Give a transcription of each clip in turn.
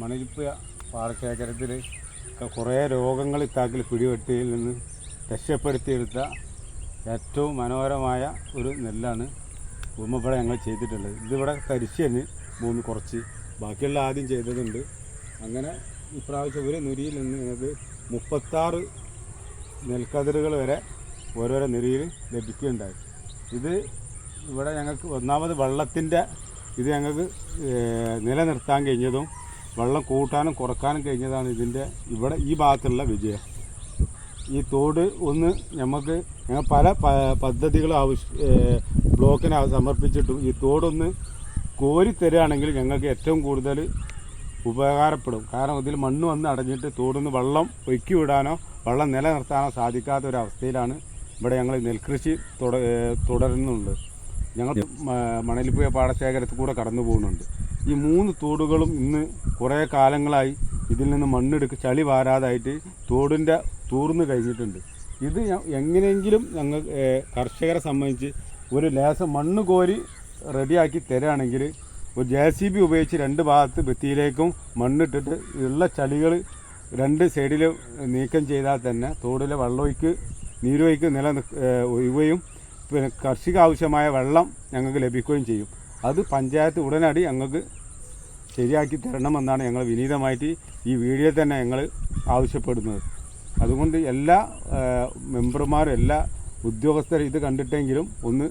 മണലിപ്പുഴ പാറശേഖരത്തിൽ കുറേ രോഗങ്ങൾ ഇത്താക്കിൽ പിടിപെട്ടിയിൽ നിന്ന് രക്ഷപ്പെടുത്തിയെടുത്ത ഏറ്റവും മനോഹരമായ ഒരു നെല്ലാണ് ഭൂമിപ്പട ഞങ്ങൾ ചെയ്തിട്ടുള്ളത്. ഇതിവിടെ തരിശന് ഭൂമി കുറച്ച്. ബാക്കിയുള്ള ആദ്യം ചെയ്തതുണ്ട്. അങ്ങനെ ഇപ്രാവശ്യം ഒരു നുരിയിൽ നിന്ന് ഞങ്ങൾക്ക് മുപ്പത്താറ് നെൽക്കതിരുകൾ വരെ ഓരോരോ നിരയിൽ ലഭിക്കുകയുണ്ടായി. ഇത് ഇവിടെ ഞങ്ങൾക്ക് ഒന്നാമത് വെള്ളത്തിന്റെ ഇത് ഞങ്ങൾക്ക് നിലനിർത്താൻ കഴിഞ്ഞതും വെള്ളം കൂട്ടാനും കുറക്കാനും കഴിഞ്ഞതാണ് ഇതിന്റെ ഇവിടെ ഈ ഭാഗത്തുള്ള വിജയം. ഈ തോട് ഒന്ന് നമുക്ക് ഞങ്ങൾ പല പദ്ധതികൾ ആവശ്യ ബ്ലോക്കിന് സമർപ്പിച്ചിട്ടും ഈ തോടൊന്ന് കോരി തരികയാണെങ്കിൽ ഞങ്ങൾക്ക് ഏറ്റവും കൂടുതൽ ഉപകാരപ്പെടും. കാരണം ഇതിൽ മണ്ണ് വന്ന് അടഞ്ഞിട്ട് തോടുന്ന് വെള്ളം ഒഴുക്കി വിടാനോ വെള്ളം നിലനിർത്താനോ സാധിക്കാത്ത ഒരു അവസ്ഥയിലാണ് ഇവിടെ ഞങ്ങൾ നെൽകൃഷി തുടരുന്നുണ്ട്. ഞങ്ങൾ മണലിപ്പുഴ പാടശേഖരത്തിൽ കൂടെ കടന്നു പോകുന്നുണ്ട് ഈ മൂന്ന് തോടുകളും ഇന്ന് കുറേ കാലങ്ങളായി ഇതിൽ നിന്ന് മണ്ണെടുക്ക് ചളി വാരാതായിട്ട് തോടിന്റെ തൂർന്ന് കഴിഞ്ഞിട്ടുണ്ട്. ഇത് എങ്ങനെയെങ്കിലും ഞങ്ങൾ കർഷകരെ സംബന്ധിച്ച് ഒരു ലേസം മണ്ണ് കോരി റെഡിയാക്കി തരാണെങ്കിൽ ഒരു ജെ സി ബി ഉപയോഗിച്ച് രണ്ട് ഭാഗത്ത് ഭിത്തിയിലേക്കും മണ്ണിട്ടിട്ട് ഉള്ള ചളികൾ രണ്ട് സൈഡിൽ നീക്കം ചെയ്താൽ തന്നെ തോടിലെ വെള്ളമൊഴുക്ക് നീരൊഴുക്ക് നില ഒഴിവുകയും പിന്നെ കർഷക ആവശ്യമായ വെള്ളം ഞങ്ങൾക്ക് ലഭിക്കുകയും ചെയ്യും. അത് പഞ്ചായത്ത് ഉടനടി ഞങ്ങൾക്ക് ശരിയാക്കി തരണമെന്നാണ് ഞങ്ങൾ വിനീതമായിട്ട് ഈ വീഡിയോ തന്നെ ഞങ്ങൾ ആവശ്യപ്പെടുന്നത്. അതുകൊണ്ട് എല്ലാ മെമ്പർമാരും എല്ലാ ഉദ്യോഗസ്ഥരും ഇത് കണ്ടിട്ടെങ്കിലും ഒന്ന്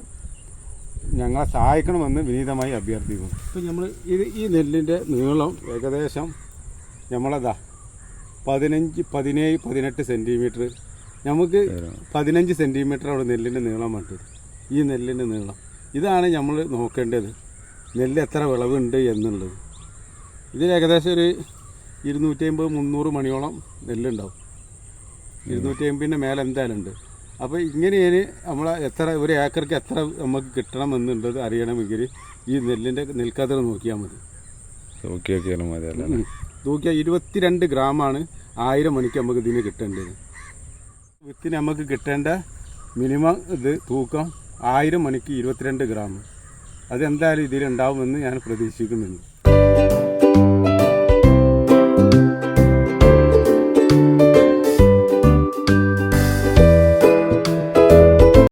ഞങ്ങളെ സഹായിക്കണമെന്ന് വിനീതമായി അഭ്യർത്ഥിക്കുന്നു. ഇപ്പം നമ്മൾ ഇത് ഈ നെല്ലിന്റെ നീളം ഏകദേശം നമ്മളതാ പതിനഞ്ച് പതിനേഴ് പതിനെട്ട് സെന്റിമീറ്റർ. നമുക്ക് പതിനഞ്ച് സെന്റിമീറ്റർ അവിടെ നെല്ലിന്റെ നീളം വേണ്ടത് ഈ നെല്ലിന്റെ നീളം. ഇതാണ് നമ്മൾ നോക്കേണ്ടത്. നെല്ല് എത്ര വിളവുണ്ട് എന്നുള്ളത്. ഇതിൽ ഏകദേശം ഒരു ഇരുന്നൂറ്റി അമ്പത് മുന്നൂറ് മണിയോളം നെല്ലുണ്ടാവും. ഇരുന്നൂറ്റി അമ്പതിന്റെ മേലെ എന്തായാലും ഉണ്ട്. അപ്പോൾ ഇങ്ങനെയാണ് നമ്മൾ എത്ര ഒരു ഏക്കർക്ക് എത്ര നമുക്ക് കിട്ടണമെന്നുള്ളത് അറിയണമെങ്കിൽ ഈ നെല്ലിന്റെ നെൽക്കതിർ നോക്കിയാൽ മതി. നോക്കിയാൽ ഇരുപത്തിരണ്ട് ഗ്രാമാണ് ആയിരം മണിക്ക് നമുക്ക് ഇതിന് കിട്ടേണ്ടത്. വിത്തിന് നമുക്ക് കിട്ടേണ്ട മിനിമം ഇത് തൂക്കം ആയിരം മണിക്ക് ഇരുപത്തിരണ്ട് ഗ്രാം. അതെന്തായാലും ഇതിലുണ്ടാവുമെന്ന് ഞാൻ പ്രതീക്ഷിക്കുന്നുണ്ട്.